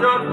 যত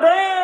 damn